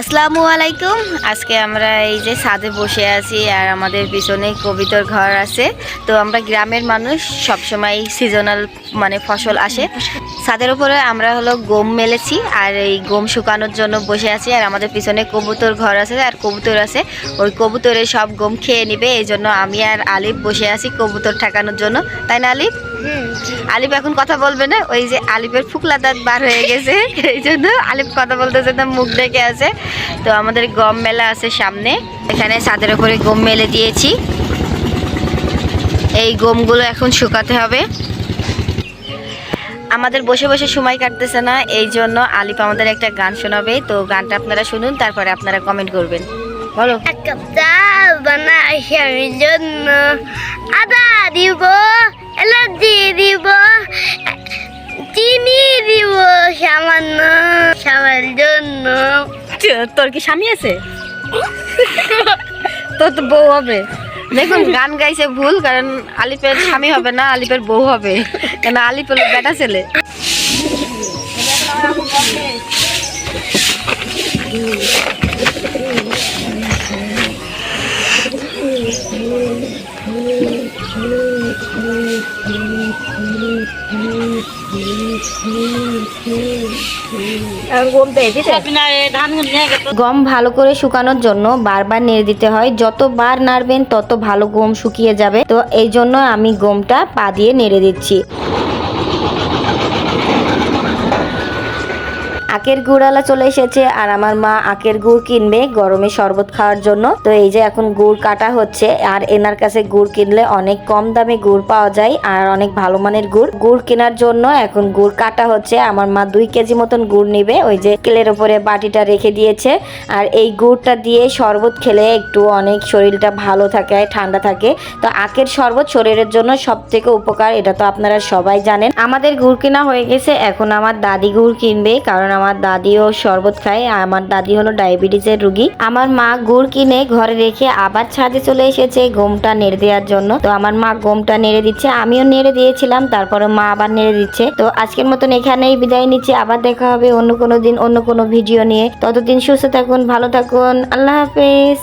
আসসালামু আলাইকুম। আজকে আমরা এই যে ছাদে বসে আছি আর আমাদের পিছনে কবিতর ঘর আছে। তো আমরা গ্রামের মানুষ, সবসময় সিজনাল মানে ফসল আসে। ছাদের উপরে আমরা হলো গম মেলেছি আর এই গম শুকানোর জন্য বসে আছি আর আমাদের পিছনে কবুতর ঘর আছে আর কবুতর আছে। ওই কবুতরের সব গম খেয়ে নিবে এই জন্য আমি আর আলিফ বসে আছি কবুতর ঠেকানোর জন্য। তাই না, আলিফ? আলিফ এখন কথা বলবে না, ওই যে আলিফের ফুকলা দাঁত বার হয়ে গেছে, এই জন্য আলিফ কথা বলতেছে না মুখ ডেকে আছে। তো আমাদের গম মেলা আছে সামনে, এখানে ছাদের উপরে গম মেলে দিয়েছি। এই গমগুলো এখন শুকাতে হবে। আমাদের বসে বসে সময় কাটতেছে না, এই জন্য আলিফ আমাদের একটা গান শোনাবে। তো গানটা আপনারা শুনুন, তারপরে আপনারা কমেন্ট করবেন। বলো। বানাই জন্য আদা দিব। এলাচি দিব। চিনি দিব সামান্য সবার জন্য। তোর কি স্বামী আছে? তোর তো বউ হবে। দেখুন, গান গাইছে ভুল, কারণ আলিপের স্বামী হবে না, আলিপের বউ হবে। কেন, আলিপ বেটা ছেলে। গম ভালো করে শুকানোর জন্য বারবার নেড়ে দিতে হয়। যতবার নাড়বেন তত ভালো গম শুকিয়ে যাবে। তো এই জন্য আমি গমটা পা দিয়ে নেড়ে দিচ্ছি। আখের গুড়ালা চলে এসেছে আর আমার মা আখের গুড় কিনবে গরমে শরবত খাওয়ার জন্য। তো এই যে এখন গুড় কাটা হচ্ছে আর এনার কাছে গুড় কিনলে অনেক কম দামে গুড় পাওয়া যায় আর অনেক ভালো মানের গুড়। গুড় কেনার জন্য এখন গুড় কাটা হচ্ছে। আমার মা দুই কেজি মতন গুড় নিবে। ওই যে কেলের উপরে বাটিটা রেখে দিয়েছে। আর এই গুড়টা দিয়ে শরবত খেলে একটু অনেক শরীরটা ভালো থাকে, ঠান্ডা থাকে। তো আখের শরবত শরীরের জন্য সব থেকে উপকার, এটা তো আপনারা সবাই জানেন। আমাদের গুড় কেনা হয়ে গেছে। এখন আমার দাদি গুড় কিনবে, কারণ আমার দাদিও শরবত খায়, আমার দাদি হলো ডায়াবেটিসের রুগী। আমার মা গুড় কিনে ঘরে রেখে আবার ছাদে চলে এসেছে গমটা নেড়ে দেওয়ার জন্য। তো আমার মা গমটা নেড়ে দিচ্ছে, আমিও নেড়ে দিয়েছিলাম তারপরে মা আবার নেড়ে দিচ্ছে। তো আজকের মতন এখানেই বিদায় নিচ্ছি, আবার দেখা হবে অন্য কোনো দিন, অন্য কোনো ভিডিও নিয়ে। ততদিন সুস্থ থাকুন, ভালো থাকুন, আল্লাহ হাফেজ।